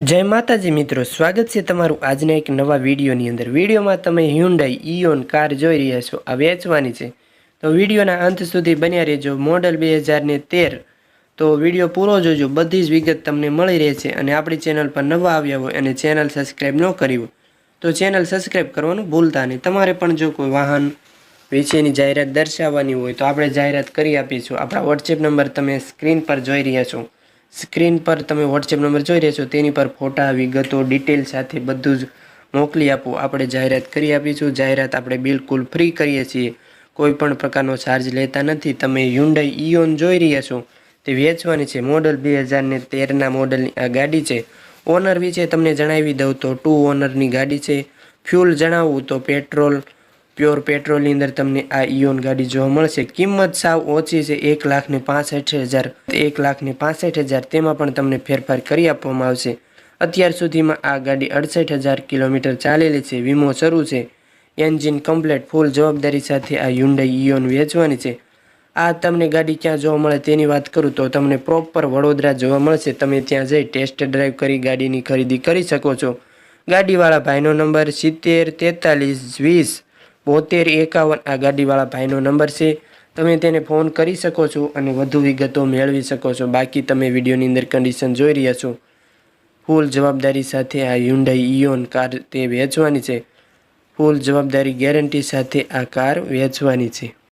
જય માતાજી મિત્રો, સ્વાગત છે તમારું આજના એક નવા વિડીયોની અંદર. વિડીયોમાં તમે હ્યુન્ડાઈ ઇયોન કાર જોઈ રહ્યા છો, આ વેચવાની છે. તો વિડીયોના અંત સુધી બન્યા રહેજો, મોડલ બે હજારને તેર. તો વીડિયો પૂરો જોજો, બધી જ વિગત તમને મળી રહે છે અને આપણી ચેનલ પર નવા આવ્યા હોય અને ચેનલ સબસ્ક્રાઈબ ન કરી હોય, તો ચેનલ સબસ્ક્રાઈબ કરવાનું ભૂલતા નહીં. તમારે પણ જો કોઈ વાહન વિશેની જાહેરાત દર્શાવવાની હોય તો આપણે જાહેરાત કરી આપીશું. આપણા વોટ્સએપ નંબર તમે સ્ક્રીન પર જોઈ રહ્યા છો. સ્ક્રીન પર તમે વોટ્સએપ નંબર જોઈ રહ્યા છો, તેની પર ફોટા, વિગતો ડિટેલ સાથે બધું જ મોકલી આપો. આપણે જાહેરાત કરી આપીશું. જાહેરાત આપણે બિલકુલ ફ્રી કરીએ છીએ. કોઈ પણ પ્રકારનો ચાર્જ લેતા નથી. તમે હ્યુન્ડાઈ ઇયોન જોઈ રહ્યા છો. તે વેચવાની છે. મોડલ બે હજારને તેરના મોડલની આ ગાડી છે. ઓનર વિશે તમને જણાવી દઉં તો ટુ ઓનરની ગાડી છે. ફ્યુલ જણાવવું તો પેટ્રોલ પ્યોર પેટ્રોલની અંદર તમને આ ઇયોન ગાડી જોવા મળશે. કિંમત સાવ ઓછી છે, એક લાખ ને પાસઠ હજાર. એક લાખ ને પાસઠ હજાર તેમાં પણ તમને ફેરફાર કરી આપવામાં આવશે. અત્યાર સુધીમાં આ ગાડી અડસઠ હજાર કિલોમીટર ચાલેલી છે, વીમો શરૂ છે. એન્જિન કમ્પ્લેટ, ફૂલ જવાબદારી સાથે આ યુન્ડાઈ ઇયોન વેચવાની છે. આ તમને ગાડી ક્યાં જોવા મળે તેની વાત કરું તો તમને પ્રોપર વડોદરા જોવા મળશે. તમે ત્યાં જઈ ટેસ્ટ ડ્રાઈવ કરી ગાડીની ખરીદી કરી શકો છો. ગાડીવાળા ભાઈનો નંબર સિત્તેર, તેતાલીસ, વીસ બોતેર એકાવન આ ગાડીવાળા ભાઈનો નંબર છે. તમે તેને ફોન કરી શકો છો અને વધુ વિગતો મેળવી શકો છો. બાકી તમે વિડીયોની અંદર કન્ડિશન જોઈ રહ્યા છો. ફૂલ જવાબદારી સાથે આ હ્યુન્ડાઈ ઇયોન કાર તે વેચવાની છે. ફૂલ જવાબદારી ગેરંટી સાથે આ કાર વેચવાની છે.